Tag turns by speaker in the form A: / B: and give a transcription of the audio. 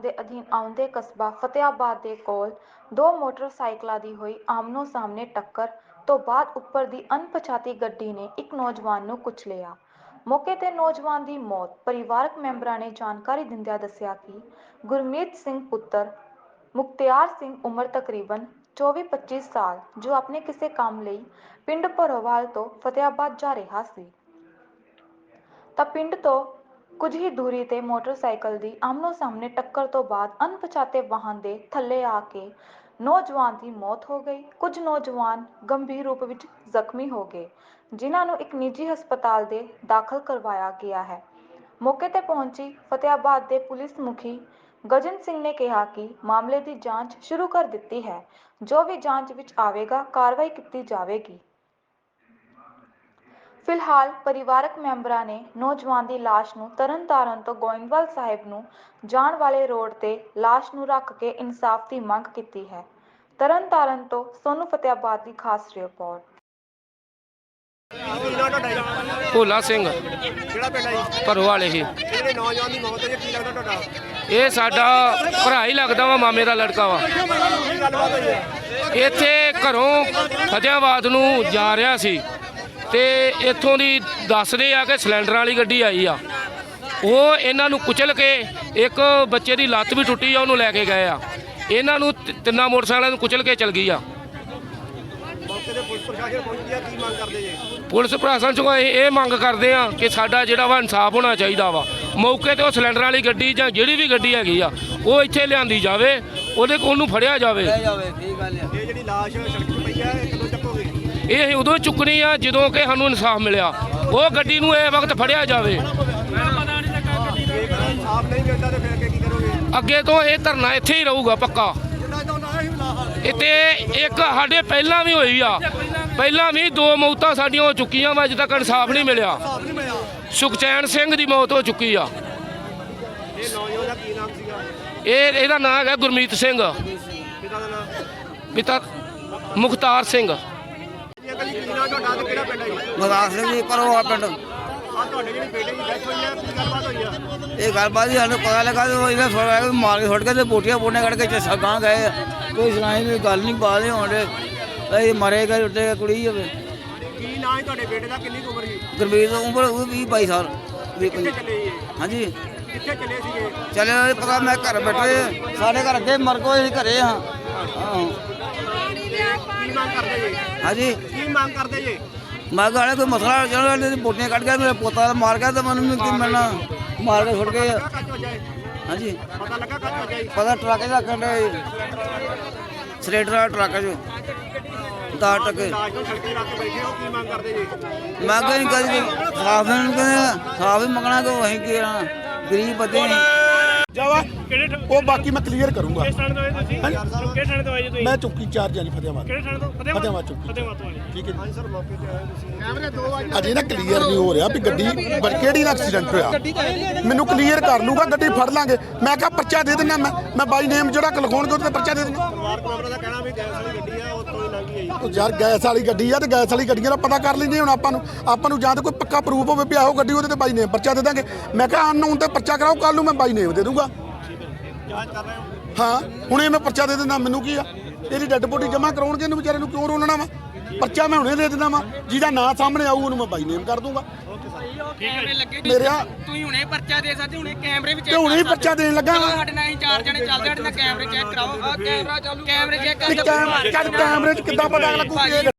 A: ਦੇ ਅਧੀਨ ਆਉਂਦੇ ਕਸਬਾ ਫਤਿਆਬਾਦ ਦੇ ਕੋਲ ਦੋ ਮੋਟਰਸਾਈਕਲਾਂ ਦੀ ਹੋਈ ਆਮਨੋ ਸਾਹਮਣੇ ਟੱਕਰ ਤੋਂ ਬਾਅਦ ਉੱਪਰ ਦੀ ਅਣਪਛਾਤੀ ਗੱਡੀ ਨੇ ਇੱਕ ਨੌਜਵਾਨ ਨੂੰ ਕੁਚਲਿਆ ਮੌਕੇ ਤੇ ਨੌਜਵਾਨ ਦੀ ਮੌਤ। ਪਰਿਵਾਰਕ ਮੈਂਬਰਾਂ ਨੇ ਜਾਣਕਾਰੀ ਦਿੰਦਿਆਂ ਦੱਸਿਆ ਕਿ ਗੁਰਮੀਤ ਸਿੰਘ ਪੁੱਤਰ ਮੁਖਤਿਆਰ ਸਿੰਘ ਉਮਰ ਤਕਰੀਬਨ 24-25 ਸਾਲ, ਜੋ ਆਪਣੇ ਕਿਸੇ ਕੰਮ ਲਈ ਪਿੰਡ ਭਰੋਵਾਲ ਤੋਂ ਫਤਿਆਬਾਦ ਜਾ ਰਿਹਾ ਸੀ। ਤਾਂ ਪਿੰਡ ਤੋਂ ਕੁਝ ਹੀ ਦੂਰੀ ਤੇ ਮੋਟਰਸਾਈਕਲ ਦੀ ਆਮਨੋ ਸਾਹਮਣੇ ਟੱਕਰ ਤੋਂ ਬਾਅਦ ਅਣਪਛਾਤੇ ਵਾਹਨ ਦੇ ਥੱਲੇ ਆ ਕੇ ਨੌਜਵਾਨ ਦੀ ਮੌਤ ਹੋ ਗਈ। ਕੁਝ ਨੌਜਵਾਨ ਗੰਭੀਰ ਰੂਪ ਵਿੱਚ ਜ਼ਖਮੀ ਹੋ ਗਏ, ਜਿਨ੍ਹਾਂ ਨੂੰ ਇੱਕ ਨਿੱਜੀ ਹਸਪਤਾਲ ਦੇ ਦਾਖਲ ਕਰਵਾਇਆ ਗਿਆ ਹੈ। ਮੌਕੇ ਤੇ ਪਹੁੰਚੀ ਫਤਿਆਬਾਦ ਦੇ ਪੁਲਿਸ ਮੁਖੀ ਗਜਨ ਸਿੰਘ ਨੇ ਕਿਹਾ ਕਿ ਮਾਮਲੇ ਦੀ ਜਾਂਚ ਸ਼ੁਰੂ ਕਰ ਦਿੱਤੀ ਹੈ। ਜੋ ਵੀ ਜਾਂਚ ਵਿੱਚ ਆਵੇਗਾ, ਕਾਰਵਾਈ ਕੀਤੀ ਜਾਵੇਗੀ। ਫਿਲਹਾਲ ਪਰਿਵਾਰਕ ਮੈਂਬਰਾਂ ਨੇ ਨੌਜਵਾਨ ਦੀ ਲਾਸ਼ ਨੂੰ ਤਰਨਤਾਰਨ ਤੋਂ ਗੋਇੰਦਵਾਲ ਸਾਹਿਬ ਨੂੰ ਜਾਣ ਵਾਲੇ ਰੋਡ ਤੇ ਲਾਸ਼ ਨੂੰ ਰੱਖ ਕੇ ਇਨਸਾਫ ਦੀ ਮੰਗ ਕੀਤੀ ਹੈ। ਤਰਨਤਾਰਨ ਤੋਂ ਸੋਨੂ ਫਤਿਆਬਾਦ ਦੀ ਖਾਸ ਰਿਪੋਰਟ।
B: ਤੁਹਾਡਾ ਜੀ?
C: ਭੋਲਾ ਸਿੰਘ।
B: ਕਿਹੜਾ ਪਿੰਡ ਹੈ ਜੀ?
C: ਘਰੋਂ ਵਾਲੇ ਹੀ।
B: ਜਿਹੜੇ ਨੌਜਵਾਨ ਦੀ ਮੌਤ ਹੋਈ ਹੈ ਕੀ ਲੱਗਦਾ ਤੁਹਾਡਾ?
C: ਇਹ ਸਾਡਾ ਭਰਾ ਹੀ ਲੱਗਦਾ ਵਾ ਮਾਮੇ ਦਾ ਲੜਕਾ ਵਾ।
B: ਕੀ ਗੱਲਬਾਤ ਹੋਈ ਹੈ?
C: ਇੱਥੇ ਘਰੋਂ ਫਤਿਆਬਾਦ ਨੂੰ ਜਾ ਰਿਹਾ ਸੀ। ਤੇ ਇੱਥੋਂ ਦੀ ਦੱਸਦੇ ਆ ਕਿ ਸਿਲੰਡਰਾਂ ਵਾਲੀ ਗੱਡੀ ਆਈ ਆ। ਉਹ ਇਹਨਾਂ ਨੂੰ ਕੁਚਲ ਕੇ ਇੱਕ ਬੱਚੇ ਦੀ ਲੱਤ ਵੀ ਟੁੱਟੀ ਆ ਉਹਨੂੰ ਲੈ ਕੇ ਗਏ ਆ। ਇਹਨਾਂ ਨੂੰ ਤ- ਤਿੰਨਾਂ ਮੋਟਰਸਾਈਕਲਾਂ ਨੂੰ ਕੁਚਲ ਕੇ ਚਲ ਗਈ ਆ।
B: ਮੌਕੇ ਤੇ ਪੁਲਿਸ ਪ੍ਰਸ਼ਾਸਨ ਪਹੁੰਚੀ ਹੈ ਕੀ ਮੰਗ ਕਰਦੇ ਜੀ?
C: ਪੁਲਿਸ ਪ੍ਰਸ਼ਾਸਨ ਚੋਂ ਇਹ ਇਹ ਮੰਗ ਕਰਦੇ ਆ ਕਿ ਸਾਡਾ ਜਿਹੜਾ ਵਾ ਇਨਸਾਫ ਹੋਣਾ ਚਾਹੀਦਾ ਵਾ। ਮੌਕੇ ਤੇ ਉਹ ਸਿਲੰਡਰ ਵਾਲੀ ਗੱਡੀ ਜਾਂ ਜਿਹੜੀ ਵੀ ਗੱਡੀ ਹੈਗੀ ਆ ਉਹ ਇੱਥੇ ਲਿਆਂਦੀ ਜਾਵੇ ਉਹਦੇ ਕੋਲ ਉਹਨੂੰ ਫੜਿਆ ਜਾਵੇ।
B: ਇਹ ਜਿਹੜੀ ਲਾਸ਼ ਸੜਕ 'ਤੇ ਪਈ ਹੈ ਇਹ ਕਦੋਂ
C: ਇਹ ਉਦੋਂ ਚੁੱਕਣੀ ਆ ਜਦੋਂ ਕਿ ਸਾਨੂੰ ਇਨਸਾਫ ਮਿਲਿਆ। ਉਹ ਗੱਡੀ ਨੂੰ ਇਹ ਵਕਤ ਫੜਿਆ ਜਾਵੇ।
B: ਅੱਗੇ
C: ਤੋਂ ਇਹ ਧਰਨਾ ਇੱਥੇ ਹੀ ਰਹੂਗਾ ਪੱਕਾ। ਇੱਥੇ ਇੱਕ ਸਾਡੇ ਪਹਿਲਾਂ ਵੀ ਹੋਈ ਆ। ਪਹਿਲਾਂ ਵੀ ਦੋ ਮੌਤਾਂ ਸਾਡੀਆਂ ਹੋ ਚੁੱਕੀਆਂ ਵਾ, ਅਜੇ ਤੱਕ ਇਨਸਾਫ ਨਹੀਂ ਮਿਲਿਆ। ਸੁਖਚੈਨ ਸਿੰਘ ਦੀ ਮੌਤ ਹੋ ਚੁੱਕੀ ਆ।
B: ਇਹ
C: ਇਹਦਾ ਨਾਮ ਹੈ ਗੁਰਮੀਤ ਸਿੰਘ।
B: ਪਿਤਾ
C: ਮੁਖਤਾਰ ਸਿੰਘ।
B: ਅੰਕਲ ਜੀ ਕੀ ਨਾਮ ਤੁਹਾਡਾ ਤੇ ਕਿਹੜਾ ਪਿੰਡ ਹੈ ਜੀ?
D: ਮਦਾਸ ਸਿੰਘ ਜੀ ਕਰੋ ਆ ਪਿੰਡ।
B: ਆ ਤੁਹਾਡੇ ਜਿਹੜੀ ਬੇਟੇ ਦੀ ਡੈਥ ਹੋਈ ਹੈ ਕੀ ਗੱਲਬਾਤ ਹੋਈ ਹੈ
D: ਇਹ ਗੱਲਬਾਤ ਜੀ ਸਾਨੂੰ ਪਤਾ ਲੱਗਾ ਤੇ ਉਹ ਇਹਨਾਂ ਥੋੜਾ ਜਿਹਾ ਮਾਰ ਕੇ ਛੁੱਟ ਕੇ ਤੇ ਬੋਟੀਆਂ ਬੋਨੇ ਕੱਢ ਕੇ ਚੱਸਾ ਗਾਂ ਗਏ ਆ। ਕੋਈ ਸੁਣਾਈ ਨਹੀਂ ਗੱਲ ਨਹੀਂ ਬਾਦੇ ਹੋਣਦੇ ਇਹ ਮਰੇ ਗਏ ਉੱਤੇ ਕੁੜੀ ਹੋਵੇ
B: ਕੀ ਨਾਂ ਹੈ ਤੁਹਾਡੇ ਬੇਟੇ ਦਾ? ਕਿੰਨੀ ਕੁ ਉਮਰ ਸੀ?
D: ਗੁਰਮੀਤ ਦੀ ਉਮਰ ਉਹ 20 22 ਸਾਲ। ਵੀਹ
B: ਕਿੱਥੇ
D: ਪੰਜੀ।
B: ਚੱਲੇ ਜੀ?
D: ਹਾਂਜੀ।
B: ਕਿੱਥੇ ਚੱਲੇ ਸੀਗੇ?
D: ਚਲੇ ਪਤਾ ਮੈਂ ਘਰ ਬੈਠੇ ਸਾਡੇ ਘਰ ਅੱਗੇ ਮਰ ਕੋ ਅਸੀਂ ਘਰੇ ਹਾਂ ਹਾਂ।
B: ਕੀ ਮੰਗ ਕਰਦੇ ਜੀ?
D: ਹਾਂਜੀ।
B: ਕੀ ਮੰਗ ਕਰਦੇ ਜੀ?
D: ਮੈਂ ਗਾਲੇ ਕੋਈ ਮਸਲਾ ਚਲੋ ਇਹਨੇ ਬੋਟੀਆਂ ਕੱਢ ਗਿਆ ਮੇਰਾ ਪੋਤਾ ਮਾਰ ਗਿਆ ਤੇ ਮੈਨੂੰ ਕੀ ਮਿਲਣਾ ਮਾਰ ਕੇ ਛੁੱਟ ਗਏ। ਆ।
B: ਕੱਚ ਹੋ ਜਾਏ?
D: ਹਾਂਜੀ।
B: ਪਤਾ ਲੱਗਾ ਕੱਚ ਹੋ ਜਾਏ?
D: ਪਤਾ ਟਰੱਕ ਦਾ ਕੰਡੇ ਸਲੇਟਰ ਵਾਲਾ ਟਰੱਕ ਜੋ। ਦਾ ਟੱਕੇ।
B: ਲਾਸ਼ ਨੂੰ ਸੜਕ ਤੇ ਰੱਖ ਕੇ ਬੈਠੇ ਹੋ ਕੀ ਮੰਗ ਕਰਦੇ ਜੀ?
D: ਮੈਂ ਕਹਿੰਦੀ ਸਾਫ਼ ਨੂੰ ਕਹਿੰਦੇ ਸਾਫ਼ ਹੀ ਮੰਗਣਾ ਕਿ ਕੀ ਆ ਗਰੀਬ ਬੰਦੇ।
E: ਜਾਵਾ ਉਹ ਬਾਕੀ ਮੈਂ ਕਲੀਅਰ ਕਰੂੰਗਾ।
F: ਕਿਹੜੇ ਥਾਣੇ ਤੋਂ ਆਏ ਤੁਸੀਂ? ਕਿਹੜੇ ਥਾਣੇ ਤੋਂ ਆਏ ਜੀ ਤੁਸੀਂ?
E: ਮੈਂ ਚੁੱਕੀ ਚਾਰਜ ਹਾਂ ਜੀ ਫਤਿਆਬਾਦ
F: ਕਿਹੜੇ ਥਾਣੇ ਤੋਂ?
E: ਫਤਿਆਬਾਦ ਚੌਂਕੀ।
F: ਫਤਿਆਬਾਦ ਤੋਂ ਆਏ
E: ਠੀਕ ਹੈ ਜੀ।
B: ਸਰ ਮੌਕੇ ਤੇ ਆਏ ਤੁਸੀਂ। ਕੈਮਰੇ ਦੋ ਵਜੇ
E: ਅਜੇ ਨਾ ਕਲੀਅਰ ਨਹੀਂ ਹੋ ਰਿਹਾ ਵੀ ਗੱਡੀ ਬ- ਕਿਹੜੀ ਦਾ ਐਕਸੀਡੈਂਟ ਹੋਇਆ? ਮੈਨੂੰ ਕਲੀਅਰ ਕਰ ਲੂਗਾ ਗੱਡੀ ਫੜ ਲਾਂਗੇ। ਮੈਂ ਕਿਹਾ ਪਰਚਾ ਦੇ ਦਿੰਦਾ ਮੈਂ। ਮੈਂ ਬਾਈ ਨੇਮ ਜਿਹੜਾ ਲਿਖਾਉਣਗੇ ਉਹਦੇ ਤੇ ਪਰਚਾ ਦੇ ਦਿੰਦਾ
B: ਪਰਿਵਾਰਕ ਮੈਂਬਰਾਂ ਦਾ ਕਹਿਣਾ ਵੀ ਗੈਸ ਵਾਲੀ ਗੱਡੀ ਆ ਉਹ ਤੋਂ ਹੀ ਲੰਘੀ ਹੈ ਜੀ।
E: ਉਹ ਯਾਰ ਗੈਸ ਵਾਲੀ ਗੱਡੀ ਆ ਤੇ ਗੈਸ ਵਾਲੀ ਗੱਡੀਆਂ ਦਾ ਪਤਾ ਕਰ ਲੈਂਦੇ ਹੁਣ ਆਪਾਂ ਨੂੰ। ਆਪਾਂ ਨੂੰ ਜਾਂ ਤਾਂ ਕੋਈ ਪੱਕਾ ਪ੍ਰੂਫ ਹੋਵੇ ਵੀ ਆਹੋ ਗੱਡੀ ਉਹਦੇ ਤੇ ਬਾਈ ਨੇਮ ਪਰਚਾ ਦੇ ਦਾਂਗੇ। ਮੈਂ ਕਿਹਾ ਅਨਨੋਨ ਤੇ ਪਰਚਾ ਕਰਾਓ ਕੱਲ ਨੂੰ ਮੈਂ ਬਾਈ ਨੇਮ ਦੇ ਦੂੰਗਾ।
B: ਜਾਂਚ ਕਰ ਰਹੇ ਹੋ?
E: ਹਾਂ ਹੁਣੇ ਮੈਂ ਪਰਚਾ ਦੇ ਦਿੰਦਾ ਮੈਨੂੰ ਕੀ ਆ? ਇਹਦੀ ਡੈੱਡ ਬੋਡੀ ਜਮ੍ਹਾਂ ਕਰਾਉਣਗੇ ਇਹਨੂੰ ਵਿਚਾਰੇ ਨੂੰ ਕਿਉਂ ਰੋਲਣਾ ਵਾ? ਪਰਚਾ ਮੈਂ ਹੁਣੇ ਦੇ ਦਿੰਦਾ ਵਾ ਜਿਹਦਾ ਨਾਂ ਸਾਹਮਣੇ ਆਊ ਉਹਨੂੰ ਮੈਂ ਬਾਈ ਨੇਮ ਕਰ ਦੂੰਗਾ।
G: ਕੈਮਰੇ ਲੱਗੇ
E: ਮੇਰੇ ਆ
G: ਤੁਸੀਂ ਹੁਣੇ ਪਰਚਾ ਦੇ ਸਕਦੇ ਹੁਣੇ ਕੈਮਰੇ ਵੀ
E: ਤੇ ਹੁਣੇ ਹੀ ਪਰਚਾ ਦੇਣ ਲੱਗਾ ਵਾ।
G: ਸਾਡੇ ਨਾਲ ਅਸੀਂ ਚਾਰ ਜਣੇ ਚੱਲਦੇ ਸਾਡੇ ਨਾਲ ਕੈਮਰੇ ਚੈੱਕ ਕਰਾਓ ਕੈਮਰਾ ਚਾਲੂ ਕੈਮਰੇ ਚੈੱਕ
E: ਤੇ ਕੈਮ- ਕੈਮਰੇ 'ਚ ਕਿੱਦਾਂ ਪਤਾ ਲੱਗੂ ਕਿ ਇਹ